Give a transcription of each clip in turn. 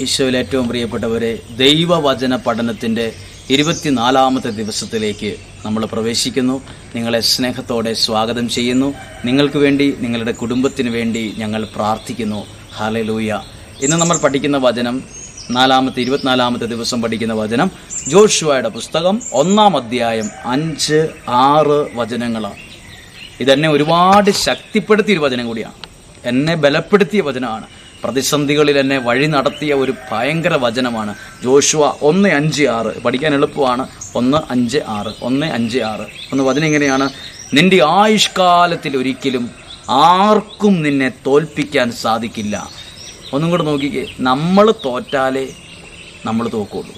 ഈശോയിൽ ഏറ്റവും പ്രിയപ്പെട്ടവരെ ദൈവവചന പഠനത്തിന്റെ ഇരുപത്തിനാലാമത്തെ ദിവസത്തിലേക്ക് നമ്മൾ പ്രവേശിക്കുന്നു. നിങ്ങളെ സ്നേഹത്തോടെ സ്വാഗതം ചെയ്യുന്നു. നിങ്ങൾക്ക് വേണ്ടി നിങ്ങളുടെ കുടുംബത്തിന് വേണ്ടി ഞങ്ങൾ പ്രാർത്ഥിക്കുന്നു. ഹാലലൂയ ഇന്ന് നമ്മൾ പഠിക്കുന്ന വചനം നാലാമത്തെ ഇരുപത്തിനാലാമത്തെ ദിവസം പഠിക്കുന്ന വചനം ജോഷുവയുടെ പുസ്തകം ഒന്നാം അധ്യായം അഞ്ച് ആറ് വചനങ്ങളാണ്. ഇതെന്നെ ഒരുപാട് ശക്തിപ്പെടുത്തിയൊരു വചനം കൂടിയാണ്. എന്നെ ബലപ്പെടുത്തിയ വചനമാണ്. പ്രതിസന്ധികളിൽ എന്നെ വഴി നടത്തിയ ഒരു ഭയങ്കര വചനമാണ്. ജോഷുവ ഒന്ന് അഞ്ച് ആറ്. പഠിക്കാൻ എളുപ്പമാണ്. ഒന്ന് അഞ്ച് ആറ്. ഒന്ന് അഞ്ച് ആറ്. ഒന്ന് വചനം ഇങ്ങനെയാണ് നിന്റെ ആയുഷ്കാലത്തിൽ ഒരിക്കലും ആർക്കും നിന്നെ തോൽപ്പിക്കാൻ സാധിക്കില്ല. ഒന്നും കൂടെ നോക്കിക്കേ. നമ്മൾ തോറ്റാലേ നമ്മൾ തോക്കുള്ളൂ.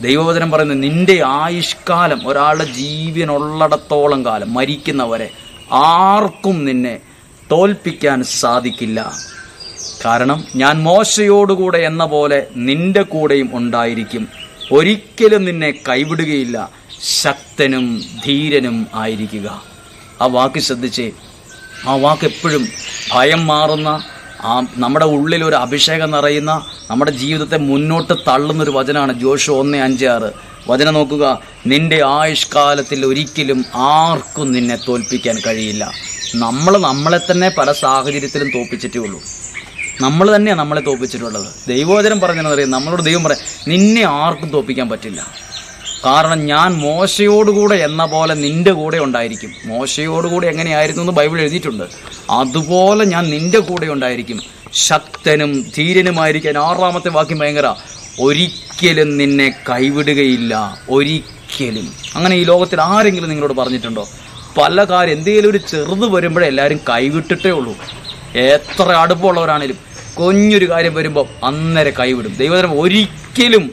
ദൈവവചനം പറയുന്നത് നിന്റെ ആയുഷ്കാലം ഒരാളുടെ ജീവനുള്ളിടത്തോളം കാലം മരിക്കുന്നവരെ ആർക്കും നിന്നെ തോൽപ്പിക്കാൻ സാധിക്കില്ല. കാരണം ഞാൻ മോശയോടുകൂടെ എന്ന പോലെ നിന്റെ കൂടെയും ഉണ്ടായിരിക്കും. ഒരിക്കലും നിന്നെ കൈവിടുകയില്ല. ശക്തനും ധീരനും ആയിരിക്കുക. ആ വാക്ക് ശ്രദ്ധിച്ച്. ആ വാക്ക് എപ്പോഴും ഭയം മാറുന്ന ആ നമ്മുടെ ഉള്ളിൽ ഒരു അഭിഷേകം നിറയുന്ന നമ്മുടെ ജീവിതത്തെ മുന്നോട്ട് തള്ളുന്നൊരു വചനമാണ് ജോഷു ഒന്ന് അഞ്ച് ആറ്. വചനം നോക്കുക നിന്റെ ആയുഷ്കാലത്തിൽ ഒരിക്കലും ആർക്കും നിന്നെ തോൽപ്പിക്കാൻ കഴിയില്ല. നമ്മൾ നമ്മളെ തന്നെ പല സാഹചര്യത്തിലും തോൽപ്പിച്ചിട്ടേ ഉള്ളൂ. നമ്മൾ തന്നെയാണ് നമ്മളെ തോപ്പിച്ചിട്ടുള്ളത്. ദൈവവചനം പറഞ്ഞറിയാം നമ്മളോട് ദൈവം പറയാം നിന്നെ ആർക്കും തോപ്പിക്കാൻ പറ്റില്ല. കാരണം ഞാൻ മോശയോടുകൂടെ എന്ന പോലെ നിന്റെ കൂടെ ഉണ്ടായിരിക്കും. മോശയോടുകൂടെ എങ്ങനെയായിരുന്നു എന്ന് ബൈബിൾ എഴുതിയിട്ടുണ്ട്. അതുപോലെ ഞാൻ നിന്റെ കൂടെ ഉണ്ടായിരിക്കും. ശക്തനും ധീരനുമായിരിക്കാൻ ആറാമത്തെ വാക്യം ഭയങ്കര ഒരിക്കലും നിന്നെ കൈവിടുകയില്ല. ഒരിക്കലും. അങ്ങനെ ഈ ലോകത്തിൽ ആരെങ്കിലും നിങ്ങളോട് പറഞ്ഞിട്ടുണ്ടോ? പല കാര്യം എന്തെങ്കിലും ഒരു ചെറുത് വരുമ്പോഴേ എല്ലാവരും കൈവിട്ടിട്ടേ ഉള്ളൂ. എത്ര അടുപ്പമുള്ളവരാണേലും. കുഞ്ഞൊരു കാര്യം വരുമ്പോൾ അന്നേരം കൈവിടും. ദൈവതരം ഒരിക്കലും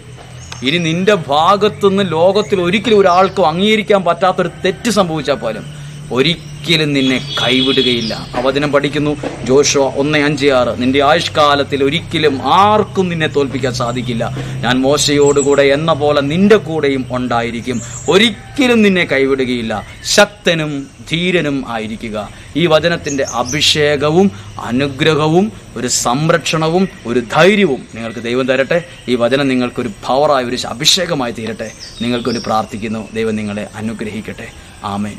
ഇനി നിന്റെ ഭാഗത്തുനിന്ന് ലോകത്തിൽ ഒരിക്കലും ഒരാൾക്കും അംഗീകരിക്കാൻ പറ്റാത്തൊരു തെറ്റ് സംഭവിച്ചാൽ പോലും ഒരിക്കലും നിന്നെ കൈവിടുകയില്ല. അവചനം പഠിക്കുന്നു. ജോഷോ ഒന്ന് അഞ്ച് ആറ്. നിന്റെ ആയുഷ്കാലത്തിൽ ഒരിക്കലും ആർക്കും നിന്നെ തോൽപ്പിക്കാൻ സാധിക്കില്ല. ഞാൻ മോശയോടുകൂടെ എന്ന പോലെ നിന്റെ കൂടെയും ഉണ്ടായിരിക്കും. ഒരിക്കലും നിന്നെ കൈവിടുകയില്ല. ശക്തനും ധീരനും ആയിരിക്കുക. ഈ വചനത്തിന്റെ അഭിഷേകവും അനുഗ്രഹവും ഒരു സംരക്ഷണവും ഒരു ധൈര്യവും നിങ്ങൾക്ക് ദൈവം തരട്ടെ. ഈ വചനം നിങ്ങൾക്കൊരു പവറായ ഒരു അഭിഷേകമായി തീരട്ടെ. നിങ്ങൾക്കൊരു പ്രാർത്ഥിക്കുന്നു. ദൈവം നിങ്ങളെ അനുഗ്രഹിക്കട്ടെ. ആമേൻ.